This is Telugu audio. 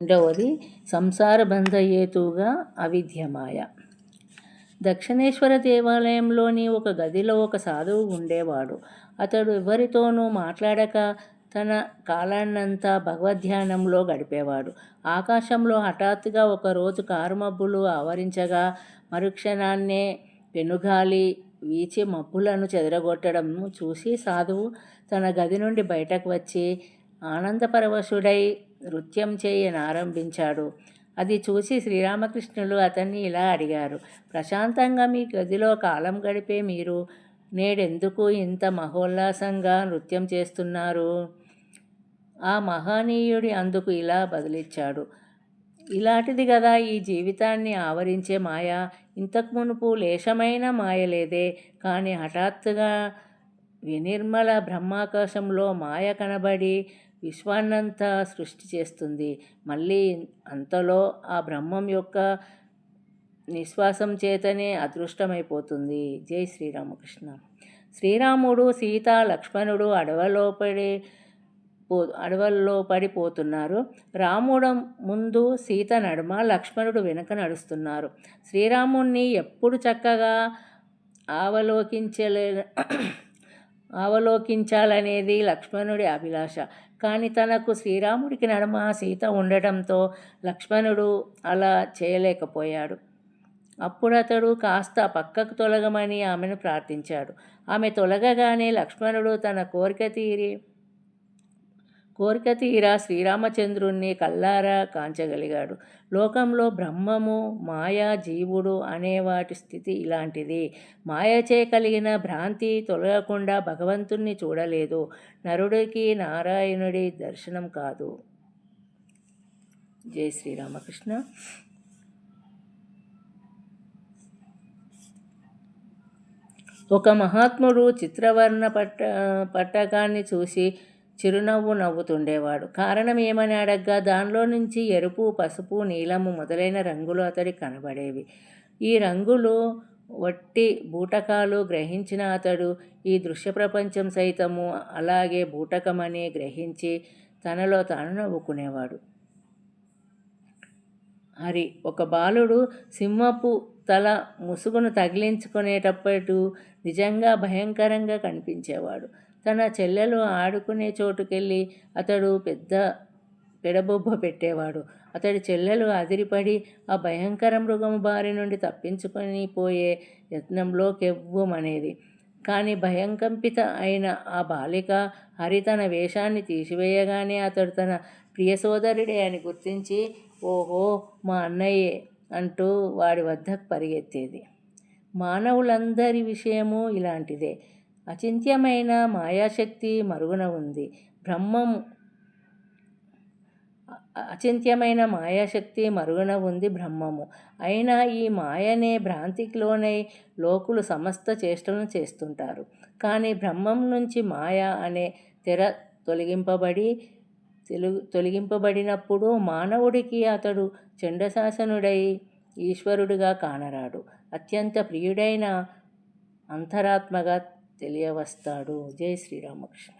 రెండవది సంసార బంధహేతువుగా అవిద్యమాయ దక్షిణేశ్వర దేవాలయంలోని ఒక గదిలో ఒక సాధువు ఉండేవాడు. అతడు ఎవరితోనూ మాట్లాడక తన కాలాన్నంతా భగవద్ధ్యానంలో గడిపేవాడు. ఆకాశంలో హఠాత్తుగా ఒకరోజు కారుమబ్బులు ఆవరించగా మరుక్షణాన్నే పెనుగాలి వీచి మబ్బులను చెదరగొట్టడం చూసి సాధువు తన గది నుండి బయటకు వచ్చి ఆనందపరవశుడై నృత్యం చేయనారంభించాడు అది చూసి శ్రీరామకృష్ణులు అతన్ని ఇలా అడిగారు ప్రశాంతంగా మీ గదిలో కాలం గడిపే మీరు నేడెందుకు ఇంత మహోల్లాసంగా నృత్యం చేస్తున్నారు ఆ మహనీయుడి అందుకు ఇలా బదిలిచ్చాడు ఇలాంటిది కదా ఈ జీవితాన్ని ఆవరించే మాయ. ఇంతకు మునుపు లేశమైన మాయ లేదే. కానీ హఠాత్తుగా వినిర్మల బ్రహ్మాకాశంలో మాయ కనబడి విశ్వాన్నంతా సృష్టి చేస్తుంది. మళ్ళీ అంతలో ఆ బ్రహ్మం యొక్క నిశ్వాసం చేతనే అదృష్టమైపోతుంది. జై శ్రీరామకృష్ణ. శ్రీరాముడు సీత లక్ష్మణుడు అడవిలో పడి పో అడవుల్లో పడిపోతున్నారు. రాముడు ముందు సీత నడుమ లక్ష్మణుడు వెనుక నడుస్తున్నారు. శ్రీరాముణ్ణి ఎప్పుడు చక్కగా అవలోకించలే అవలోకించాలనేది లక్ష్మణుడి అభిలాష. కానీ తనకు శ్రీరాముడికి నడుమ సీత ఉండటంతో లక్ష్మణుడు అలా చేయలేకపోయాడు. అప్పుడు అతడు కాస్త పక్కకు తొలగమని ఆమెను ప్రార్థించాడు. ఆమె తొలగగానే లక్ష్మణుడు తన కోరిక తీరి కోరిక తీరా శ్రీరామచంద్రుణ్ణి కల్లారా కాంచగలిగాడు. లోకంలో బ్రహ్మము మాయా జీవుడు అనే వాటి స్థితి ఇలాంటిది. మాయచే కలిగిన భ్రాంతి తొలగకుండా భగవంతుణ్ణి చూడలేదు. నరుడికి నారాయణుడి దర్శనం కాదు. జై శ్రీరామకృష్ణ. ఒక మహాత్ముడు చిత్రవర్ణ పట్ట పట్టకాన్ని చూసి చిరునవ్వు నవ్వుతుండేవాడు. కారణం ఏమని అడగ్గా దానిలో నుంచి ఎరుపు పసుపు నీలము మొదలైన రంగులు అతడి కనబడేవి. ఈ రంగులు వట్టి బూటకాలు గ్రహించిన అతడు ఈ దృశ్య ప్రపంచం సైతము అలాగే బూటకమని గ్రహించి తనలో తాను నవ్వుకునేవాడు. హరి ఒక బాలుడు సింహపు తల ముసుగును తగిలించుకునేటప్పుడు నిజంగా భయంకరంగా కనిపించేవాడు. తన చెల్లెలు ఆడుకునే చోటుకెళ్ళి అతడు పెద్ద పెడబొబ్బ పెట్టేవాడు. అతడి చెల్లెలు అదిరిపడి ఆ భయంకర మృగం బారి నుండి తప్పించుకొని పోయే యత్నంలో కెవ్వుమనేది కానీ భయంకంపిత అయిన ఆ బాలిక హరి తన వేషాన్ని తీసివేయగానే అతడు తన ప్రియ సోదరుడే అని గుర్తించి ఓహో మా అన్నయ్యే అంటూ వాడి వద్దకు పరిగెత్తేది. మానవులందరి విషయము ఇలాంటిదే. అచింత్యమైన మాయాశక్తి మరుగున ఉంది. బ్రహ్మం అచింత్యమైన మాయాశక్తి మరుగున ఉంది బ్రహ్మము. అయినా ఈ మాయనే భ్రాంతిలోనై లోకులు సమస్త చేష్టలను చేస్తుంటారు. కానీ బ్రహ్మం నుంచి మాయ అనే తెర తొలగింపబడి తెలుగు తొలగింపబడినప్పుడు మానవుడికి అతడు చండశాసనుడై ఈశ్వరుడుగా కానరాడు. అత్యంత ప్రియుడైన అంతరాత్మగా తెలియవస్తాడు. జై శ్రీరామకృష్ణ.